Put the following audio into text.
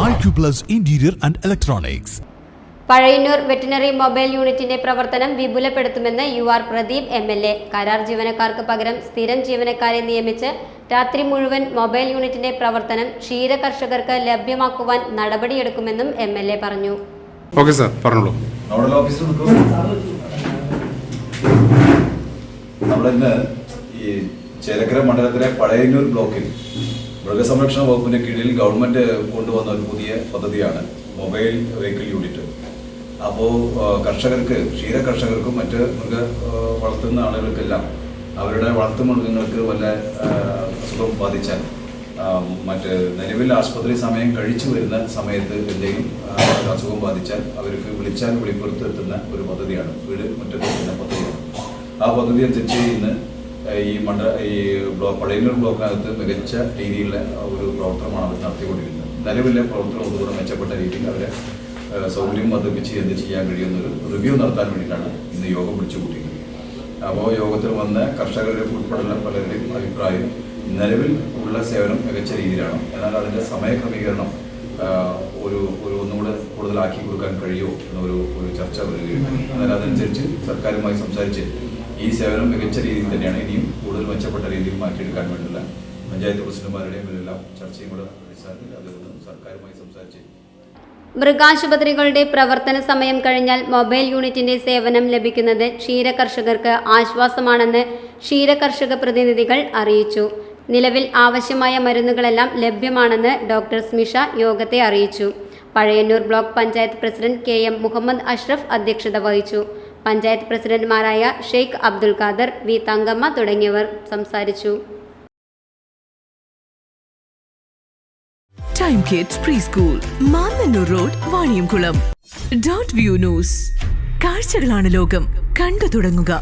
Interior and Electronics. Pazhayannur veterinary mobile യൂണിറ്റിന്റെ പ്രവർത്തനം വിപുലപ്പെടുത്തുമെന്ന് U R Pradeep M L A. കരാർ ജീവനക്കാർക്ക് പകരം സ്ഥിരം ജീവനക്കാരെ നിയമിച്ച് രാത്രി മുഴുവൻ മൊബൈൽ യൂണിറ്റിന്റെ പ്രവർത്തനം ക്ഷീര കർഷകർക്ക് ലഭ്യമാക്കുവാൻ നടപടിയെടുക്കുമെന്നും എം എൽ എ പറഞ്ഞു. ഓക്കെ സാർ പറഞ്ഞോളൂ. നോഡൽ ഓഫീസർ നിൽക്കും നമ്മളിന്ന് ഈ ചേലക്കര മണ്ഡലത്തിലെ പഴയന്നൂർ ബ്ലോക്കിൽ മൃഗസംരക്ഷണ വകുപ്പിന്റെ കീഴിൽ ഗവൺമെന്റ് കൊണ്ടുവന്ന ഒരു പുതിയ പദ്ധതിയാണ് മൊബൈൽ വെഹിക്കിൾ യൂണിറ്റ്. അപ്പോൾ കർഷകർക്ക് ക്ഷീര കർഷകർക്കും മറ്റ് മൃഗ വളർത്തുന്ന ആളുകൾക്കെല്ലാം അവരുടെ വളർത്തു മൃഗങ്ങൾക്ക് വല്ല അസുഖം ബാധിച്ചാൽ മറ്റ് നിലവിൽ ആശുപത്രി സമയം കഴിച്ചു വരുന്ന സമയത്ത് എന്തെങ്കിലും അസുഖം ബാധിച്ചാൽ അവർക്ക് വിളിച്ചാൽ വിളിപ്പുറത്ത് എത്തുന്ന ഒരു പദ്ധതിയാണ്. വീട് മറ്റൊരു പദ്ധതിയാണ്. ആ പദ്ധതി അനുസരിച്ച് ഇന്ന് ഈ മണ്ഡ ഈ ബ്ലോക്ക് പഴയന്നൂർ ബ്ലോക്കിനകത്ത് മികച്ച രീതിയിലുള്ള ഒരു പ്രവർത്തനമാണ് അവർ നടത്തിക്കൊണ്ടിരിക്കുന്നത്. നിലവിലെ പ്രവർത്തനം ഒന്നുകൂടെ മെച്ചപ്പെട്ട രീതിയിൽ അവരെ സൗകര്യം വർദ്ധിപ്പിച്ച് എന്ത് ചെയ്യാൻ കഴിയുന്നൊരു റിവ്യൂ നടത്താൻ വേണ്ടിയിട്ടാണ് ഇന്ന് യോഗം വിളിച്ചു കൂട്ടിയത് അപ്പോൾ യോഗത്തിൽ വന്ന കർഷകരുടെ ഉൾപ്പെടെയുള്ള പലരുടെയും അഭിപ്രായം നിലവിൽ ഉള്ള സേവനം മികച്ച രീതിയിലാണ്. എന്നാൽ അതിന്റെ സമയക്രമീകരണം ഒരു ഒരു ഒന്നുകൂടെ കൂടുതലാക്കി കൊടുക്കാൻ കഴിയുമോ എന്നൊരു ഒരു ചർച്ച വരികയുണ്ട് എന്നാൽ അതനുസരിച്ച് സർക്കാരുമായി സംസാരിച്ച് ഈ സേവനം മികച്ച രീതിയിൽ തന്നെയാണ് ഇനിയും കൂടുതൽ മെച്ചപ്പെട്ട രീതിയിൽ മാറ്റിയെടുക്കാൻ വേണ്ടിയുള്ള പഞ്ചായത്ത് പ്രസിഡന്റുമാരുടെയും എല്ലാം ചർച്ചയും കൂടെ അടിസ്ഥാനത്തിൽ സർക്കാരുമായി സംസാരിച്ച്. മൃഗാശുപത്രികളുടെ പ്രവർത്തന സമയം കഴിഞ്ഞാൽ മൊബൈൽ യൂണിറ്റിന്റെ സേവനം ലഭിക്കുന്നത് ക്ഷീര കർഷകർക്ക് ആശ്വാസമാണെന്ന് ക്ഷീര കർഷക പ്രതിനിധികൾ അറിയിച്ചു. നിലവിൽ ആവശ്യമായ മരുന്നുകളെല്ലാം ലഭ്യമാണെന്ന് ഡോക്ടർ സ്മിഷ യോഗത്തെ അറിയിച്ചു. Pazhayannur block panchayat president K M Muhammad Ashraf അധ്യക്ഷത വഹിച്ചു. പഞ്ചായത്ത് പ്രസിഡന്റുമാരായ ഷെയ്ഖ് അബ്ദുൽ ഖാദർ വി തങ്കമ്മ തുടങ്ങിയവർ സംസാരിച്ചു. Time kids preschool Mannannur road Vaniyamkulam dot view news കാഴ്ചകളാണ് ലോകം. കണ്ടു തുടങ്ങുക.